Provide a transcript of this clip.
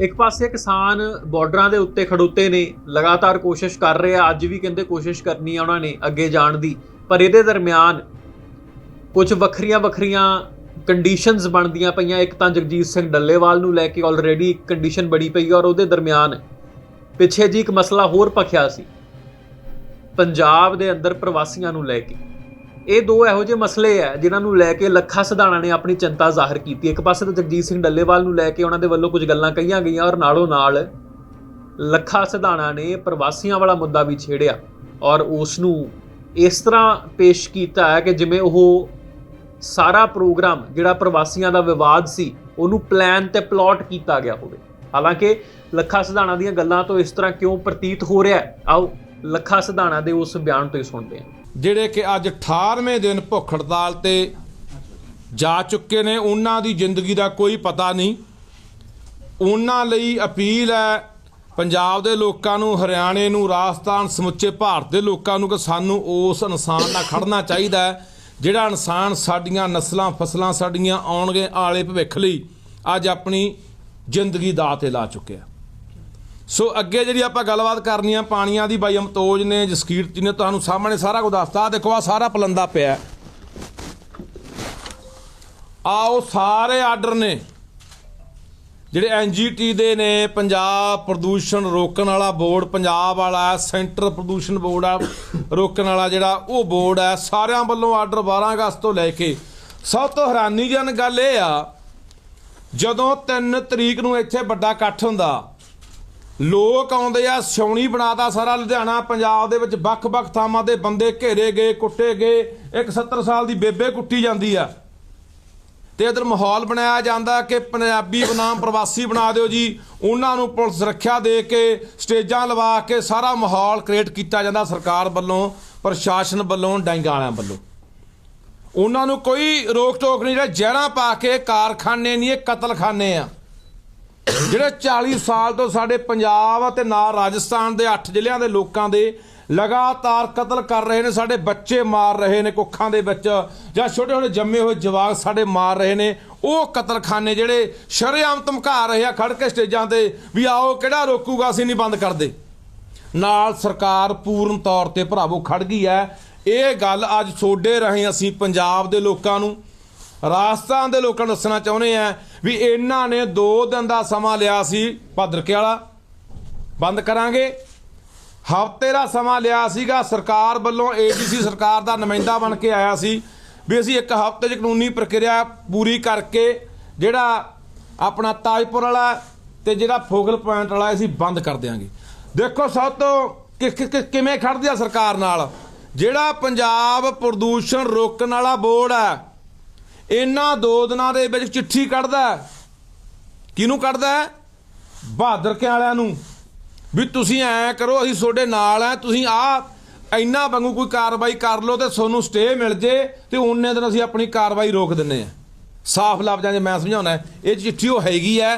ਇੱਕ ਪਾਸੇ ਕਿਸਾਨ ਬਾਰਡਰਾਂ ਦੇ ਉੱਤੇ ਖੜੋਤੇ ਨੇ, ਲਗਾਤਾਰ ਕੋਸ਼ਿਸ਼ ਕਰ ਰਹੇ ਆ ਅੱਜ ਵੀ ਕਹਿੰਦੇ ਕੋਸ਼ਿਸ਼ ਕਰਨੀ ਆ ਉਹਨਾਂ ਨੇ ਅੱਗੇ ਜਾਣ ਦੀ, ਪਰ ਇਹਦੇ ਦਰਮਿਆਨ ਕੁਝ ਵੱਖਰੀਆਂ ਵੱਖਰੀਆਂ ਕੰਡੀਸ਼ਨਸ ਬਣਦੀਆਂ ਪਈਆਂ। ਇੱਕ ਤਾਂ ਜਗਜੀਤ ਸਿੰਘ ਡੱਲੇਵਾਲ ਨੂੰ ਲੈ ਕੇ ਆਲਰੇਡੀ ਇੱਕ ਕੰਡੀਸ਼ਨ ਬੜੀ ਪਈ ਔਰ ਉਹਦੇ ਦਰਮਿਆਨ ਪਿੱਛੇ ਜੀ ਇੱਕ ਮਸਲਾ ਹੋਰ ਪਖਿਆ ਸੀ, ਪੰਜਾਬ ਦੇ ਅੰਦਰ ਪ੍ਰਵਾਸੀਆਂ ਨੂੰ ਲੈ ਕੇ। ਇਹ ਦੋ ਇਹੋ ਜਿਹੇ ਮਸਲੇ ਆ ਜਿਨ੍ਹਾਂ ਨੂੰ ਲੈ ਕੇ ਲੱਖਾ ਸਿਧਾਣਾ ਨੇ ਆਪਣੀ ਚਿੰਤਾ ਜ਼ਾਹਰ ਕੀਤੀ। ਇੱਕ ਪਾਸੇ ਤਾਂ ਜਗਜੀਤ ਸਿੰਘ ਡੱਲੇਵਾਲ ਨੂੰ ਲੈ ਕੇ ਉਹਨਾਂ ਦੇ ਵੱਲੋਂ ਕੁਝ ਗੱਲਾਂ ਕਹੀਆਂ ਗਈਆਂ ਔਰ ਨਾਲੋਂ ਨਾਲ ਲੱਖਾ ਸਿਧਾਣਾ ਨੇ ਪ੍ਰਵਾਸੀਆਂ ਵਾਲਾ ਮੁੱਦਾ ਵੀ ਛੇੜਿਆ ਔਰ ਉਸ ਨੂੰ ਇਸ ਤਰ੍ਹਾਂ ਪੇਸ਼ ਕੀਤਾ ਹੈ ਕਿ ਜਿਵੇਂ ਉਹ ਸਾਰਾ ਪ੍ਰੋਗਰਾਮ ਜਿਹੜਾ ਪ੍ਰਵਾਸੀਆਂ ਦਾ ਵਿਵਾਦ ਸੀ, ਉਹਨੂੰ ਪਲਾਨ ਤੇ ਪਲਾਟ ਕੀਤਾ ਗਿਆ ਹੋਵੇ। ਹਾਲਾਂਕਿ ਲੱਖਾ ਸਿਧਾਣਾ ਦੀਆਂ ਗੱਲਾਂ ਤੋਂ ਇਸ ਤਰ੍ਹਾਂ ਕਿਉਂ ਪ੍ਰਤੀਤ ਹੋ ਰਿਹਾ ਆਓ ਲੱਖਾ ਸਿਧਾਣਾ ਦੇ ਉਸ ਬਿਆਨ ਤੋਂ ਹੀ ਸੁਣਦੇ ਹਾਂ। ਜਿਹੜੇ ਕਿ ਅੱਜ 18ਵੇਂ ਦਿਨ ਭੁੱਖ ਹੜਤਾਲ ਤੇ ਜਾ ਚੁੱਕੇ ਨੇ, ਉਹਨਾਂ ਦੀ ਜ਼ਿੰਦਗੀ ਦਾ ਕੋਈ ਪਤਾ ਨਹੀਂ। ਉਹਨਾਂ ਲਈ ਅਪੀਲ ਹੈ ਪੰਜਾਬ ਦੇ ਲੋਕਾਂ ਨੂੰ, ਹਰਿਆਣੇ ਨੂੰ, ਰਾਜਸਥਾਨ, ਸਮੁੱਚੇ ਭਾਰਤ ਦੇ ਲੋਕਾਂ ਨੂੰ ਕਿ ਸਾਨੂੰ ਉਸ ਇਨਸਾਨ ਨਾਲ ਖੜਨਾ ਚਾਹੀਦਾ ਹੈ, ਜਿਹੜਾ ਇਨਸਾਨ ਸਾਡੀਆਂ ਨਸਲਾਂ, ਫਸਲਾਂ ਸਾਡੀਆਂ ਆਉਣਗੇ ਆਲੇ ਭਵਿੱਖ ਲਈ ਅੱਜ ਆਪਣੀ ਜ਼ਿੰਦਗੀ ਦਾ ਤੇ ਲਾ ਚੁੱਕਿਆ। ਸੋ ਅੱਗੇ ਜਿਹੜੀ ਆਪਾਂ ਗੱਲਬਾਤ ਕਰਨੀ ਆ, ਪਾਣੀਆਂ ਦੀ ਬਾਈ ਅਮਤੋਜ ਨੇ ਜਸਕੀਰ ਜੀ ਨੇ, ਤੁਹਾਨੂੰ ਸਾਹਮਣੇ ਸਾਰਾ ਕੁਝ ਦੱਸਤਾ। ਆਹ ਦੇਖੋ ਆ ਸਾਰਾ ਪਲੰਦਾ ਪਿਆ ਆਓ ਸਾਰੇ ਆਰਡਰ ਨੇ। ਜਿਹੜੇ ਐਨਜੀਟੀ ਦੇ ਨੇ, ਪੰਜਾਬ ਪ੍ਰਦੂਸ਼ਣ ਰੋਕਣ ਵਾਲਾ ਬੋਰਡ, ਪੰਜਾਬ ਵਾਲਾ, ਸੈਂਟਰ ਪ੍ਰਦੂਸ਼ਣ ਬੋਰਡ ਆ, ਰੋਕਣ ਵਾਲਾ ਜਿਹੜਾ, ਉਹ ਬੋਰਡ ਹੈ ਸਾਰਿਆਂ ਵੱਲੋਂ ਆਰਡਰ 12 ਅਗਸਤ ਤੋਂ ਲੈ ਕੇ। ਸਭ ਤੋਂ ਹੈਰਾਨੀਜਨਕ ਗੱਲ ਇਹ ਆ, ਜਦੋਂ 3 ਤਰੀਕ ਨੂੰ ਇੱਥੇ ਵੱਡਾ ਇਕੱਠ ਹੁੰਦਾ ਲੋਕ ਆਉਂਦੇ ਆ ਛਾਉਣੀ ਬਣਾਤਾ ਸਾਰਾ ਲੁਧਿਆਣਾ, ਪੰਜਾਬ ਦੇ ਵਿੱਚ ਵੱਖ-ਵੱਖ ਥਾਵਾਂ ਤੇ ਬੰਦੇ ਘੇਰੇ ਗਏ, ਕੁੱਟੇ ਗਏ, ਇੱਕ 70 ਸਾਲ ਦੀ ਬੇਬੇ ਕੁੱਟੀ ਜਾਂਦੀ ਆ। ਤੇ ਇਧਰ ਮਾਹੌਲ ਬਣਾਇਆ ਜਾਂਦਾ ਕਿ ਪੰਜਾਬੀ ਬਨਾਮ ਪ੍ਰਵਾਸੀ ਬਣਾ ਦਿਓ ਜੀ। ਉਹਨਾਂ ਨੂੰ ਪੁਲਿਸ ਸੁਰੱਖਿਆ ਦੇ ਕੇ ਸਟੇਜਾਂ ਲਵਾ ਕੇ ਸਾਰਾ ਮਾਹੌਲ ਕ੍ਰੀਏਟ ਕੀਤਾ ਜਾਂਦਾ ਸਰਕਾਰ ਵੱਲੋਂ, ਪ੍ਰਸ਼ਾਸਨ ਵੱਲੋਂ, ਡਾਂਗਾ ਵਾਲਿਆਂ ਵੱਲੋਂ। ਉਹਨਾਂ ਨੂੰ ਕੋਈ ਰੋਕ ਟੋਕ ਨਹੀਂ, ਜਿਹੜਾ ਜਹਿਰਾਂ ਪਾ ਕੇ ਕਾਰਖਾਨੇ ਨਹੀਂ, ਇਹ ਕਤਲਖਾਨੇ ਆ। ਜਿਹੜੇ 40 ਸਾਲ ਤੋਂ ਸਾਡੇ ਪੰਜਾਬ ਅਤੇ ਨਾਲ ਰਾਜਸਥਾਨ ਦੇ 8 ਜ਼ਿਲ੍ਹਿਆਂ ਦੇ ਲੋਕਾਂ ਦੇ ਲਗਾਤਾਰ ਕਤਲ ਕਰ ਰਹੇ ਨੇ, ਸਾਡੇ ਬੱਚੇ ਮਾਰ ਰਹੇ ਨੇ ਕੁੱਖਾਂ ਦੇ ਵਿੱਚ, ਜਾਂ ਛੋਟੇ ਛੋਟੇ ਜੰਮੇ ਹੋਏ ਜਵਾਕ ਸਾਡੇ ਮਾਰ ਰਹੇ ਨੇ, ਉਹ ਕਤਲਖਾਨੇ ਜਿਹੜੇ ਸ਼ਰੇਆਮ ਧਮਕਾ ਰਹੇ ਆ ਖੜ ਕੇ ਸਟੇਜਾਂ ਤੇ ਵੀ ਆਓ, ਕਿਹੜਾ ਰੋਕੂਗਾ, ਅਸੀਂ ਨਹੀਂ ਬੰਦ ਕਰਦੇ। ਨਾਲ ਸਰਕਾਰ ਪੂਰਨ ਤੌਰ ਤੇ ਭਰਾਵੋ ਖੜ ਗਈ ਹੈ। ਇਹ ਗੱਲ ਅੱਜ ਸੋਡੇ ਰਹੇ ਅਸੀਂ ਪੰਜਾਬ ਦੇ ਲੋਕਾਂ ਨੂੰ, ਰਾਜਸਥਾਨ ਦੇ ਲੋਕਾਂ ਨੂੰ ਦੱਸਣਾ ਚਾਹੁੰਦੇ ਆ ਵੀ ਇਹਨਾਂ ਨੇ 2 ਦਿਨ ਦਾ ਸਮਾਂ ਲਿਆ ਸੀ ਭਦਰਕੇ ਵਾਲਾ। ਬੰਦ ਕਰਾਂਗੇ। ਹਫ਼ਤੇ ਦਾ ਸਮਾਂ ਲਿਆ ਸੀਗਾ। ਸਰਕਾਰ ਵੱਲੋਂ ਏਡੀਸੀ ਸਰਕਾਰ ਦਾ ਨੁਮਾਇੰਦਾ ਬਣ ਕੇ ਆਇਆ ਸੀ ਵੀ ਅਸੀਂ ਇੱਕ ਹਫ਼ਤੇ 'ਚ ਕਾਨੂੰਨੀ ਪ੍ਰਕਿਰਿਆ ਪੂਰੀ ਕਰਕੇ ਜਿਹੜਾ ਆਪਣਾ ਤਾਜਪੁਰ ਵਾਲਾ ਤੇ ਜਿਹੜਾ ਫੋਗਲ ਪੁਆਇੰਟ ਵਾਲਾ ਅਸੀਂ ਬੰਦ ਕਰ ਦਿਆਂਗੇ। ਦੇਖੋ ਸਭ ਤੋਂ ਕਿਵੇਂ ਖੜਦੀ ਆ ਸਰਕਾਰ ਨਾਲ? ਜਿਹੜਾ ਪੰਜਾਬ ਪ੍ਰਦੂਸ਼ਣ ਰੋਕਣ ਵਾਲਾ ਬੋਰਡ ਹੈ ਇਹਨਾਂ ਦੋ ਦਿਨਾਂ ਦੇ ਵਿੱਚ ਚਿੱਠੀ ਕੱਢਦਾ ਕਿਹਨੂੰ ਕੱਢਦਾ ਬਹਾਦਰ ਕੇ ਵਾਲਿਆਂ ਨੂੰ। ਵੀ ਤੁਸੀਂ ਐ ਕਰੋ, ਅਸੀਂ ਤੁਹਾਡੇ ਨਾਲ ਆ ਤੁਸੀਂ ਆ ਇੰਨਾ ਵਾਂਗੂ ਕੋਈ ਕਾਰਵਾਈ ਕਰ ਲਓ ਤੇ ਤੁਹਾਨੂੰ ਸਟੇ ਮਿਲ ਜੇ ਤੇ ਉਹਨੇ ਦਿਨ ਅਸੀਂ ਆਪਣੀ ਕਾਰਵਾਈ ਰੋਕ ਦਿੰਨੇ ਆ ਸਾਫ਼ ਲਫ਼ਜ਼ਾਂ 'ਚ ਮੈਂ ਸਮਝਾਉਣਾ ਇਹ ਚਿੱਠੀ ਉਹ ਹੈਗੀ ਹੈ।